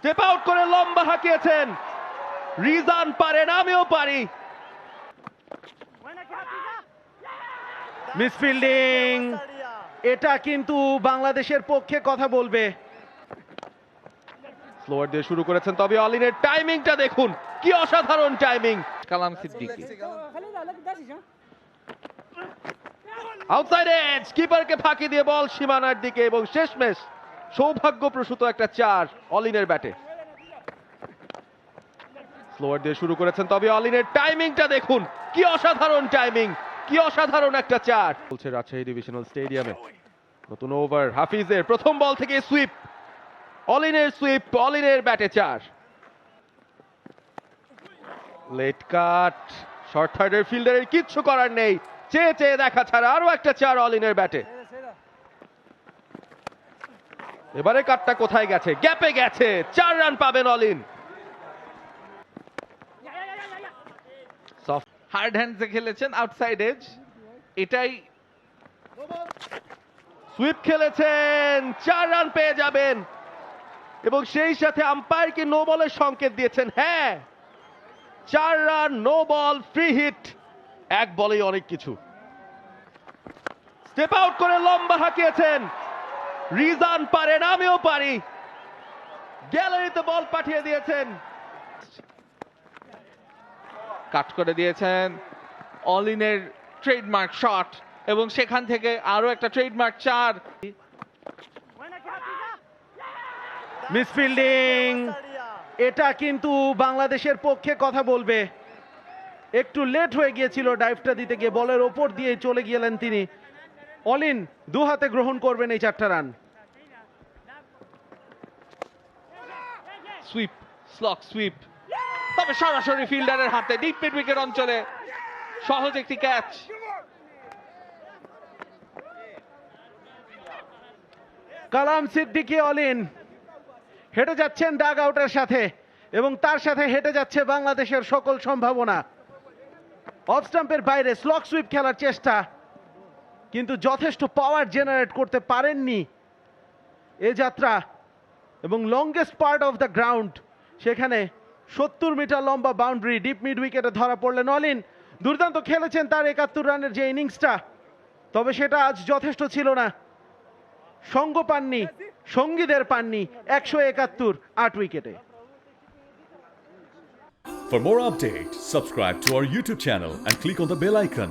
Step out করে লম্বা হাঁকিয়েছেন। রিজান পারেন আমিও পারি। মিসফিল্ডিং এটা কিন্তু বাংলাদেশের পক্ষে কথা বলবে। স্লোয়ার দিয়ে শুরু করেছেন তবে অলিনের টাইমিংটা দেখুন। কি অসাধারণ timing Kalam Siddiqui. Outside edge কিপারকে ফাঁকি দিয়ে বল সীমানার দিকে এবং শেষমেশ সৌভাগ্যপ্রসূত একটা চার অলিনের ব্যাটে। স্লোয়ার দিয়ে শুরু করেছেন, তবে অলিনের টাইমিংটা দেখুন। কি অসাধারণ টাইমিং কি অসাধারণ একটা চার। বলছে রাজশাহী ডিভিশনাল স্টেডিয়ামে নতুন ওভার হাফিজের প্রথম বল থেকে সুইপ অলিনের সুইপ অলিনের ব্যাটে চার। লেট কাট শর্ট থার্ডের ফিল্ডারের কিচ্ছু করার নেই। চেয়ে চেয়ে দেখা ছাড়া আরও একটা চার অলিনের ব্যাটে। এবারে কাটটা কোথায় গেছে? গ্যাপে গেছে। চার রান পাবেন অল ইন হার্ড হ্যান্ডসে খেলেছেন আউটসাইড এজ এটাই সুইপ খেলেছেন। চার রান পেয়ে যাবেন। এবং সেই সাথে আম্পায়ারকে নো বলের সংকেত দিয়েছেন। হ্যাঁ চার run no ball free hit এক বলেই অনেক কিছু। স্টেপ আউট করে লম্বা হাঁকিয়েছেন। রিজান পারেন আমিও পারি। গ্যালারিতে বল পাঠিয়ে দিয়েছেন। কাট করে দিয়েছেন। অলিনের ট্রেডমার্ক শট এবং সেখান থেকে আরও একটা ট্রেডমার্ক চার। মিসফিল্ডিং এটা কিন্তু বাংলাদেশের পক্ষে কথা বলবে। একটু লেট হয়ে গিয়েছিল ডাইভটা দিতে গিয়ে বলের ওপর দিয়ে চলে গেলেন তিনি। অলিন দু হাতে গ্রহণ করবেন এই চারটা রান সুইপ স্লক সুইপ তবে সরাসরি ফিল্ডারের হাতে ডিপ মিড উইকেট অঞ্চলে সহজ একটি ক্যাচ কালাম সিদ্দিকি অলিন হেঁটে যাচ্ছেন ডাগ আউটের সাথে এবং তার সাথে হেঁটে যাচ্ছে বাংলাদেশের সকল সম্ভাবনা। অফ স্টাম্পের বাইরে স্লক সুইপ খেলার চেষ্টা। কিন্তু যথেষ্ট পাওয়ার জেনারেট করতে পারেননি এ যাত্রা এবং longest part of the ground সেখানে সত্তর মিটার লম্বা বাউন্ডারি ডিপ মিড উইকেটে ধরা পড়লেন অলিন দুর্দান্ত খেলেছেন তার একাত্তর রানের যে ইনিংসটা তবে সেটা আজ যথেষ্ট ছিল না। সঙ্গ পাননি সঙ্গীদের পাননি একশো একাত্তর আট উইকেটে For more updates, subscribe to our YouTube channel and click on the bell icon.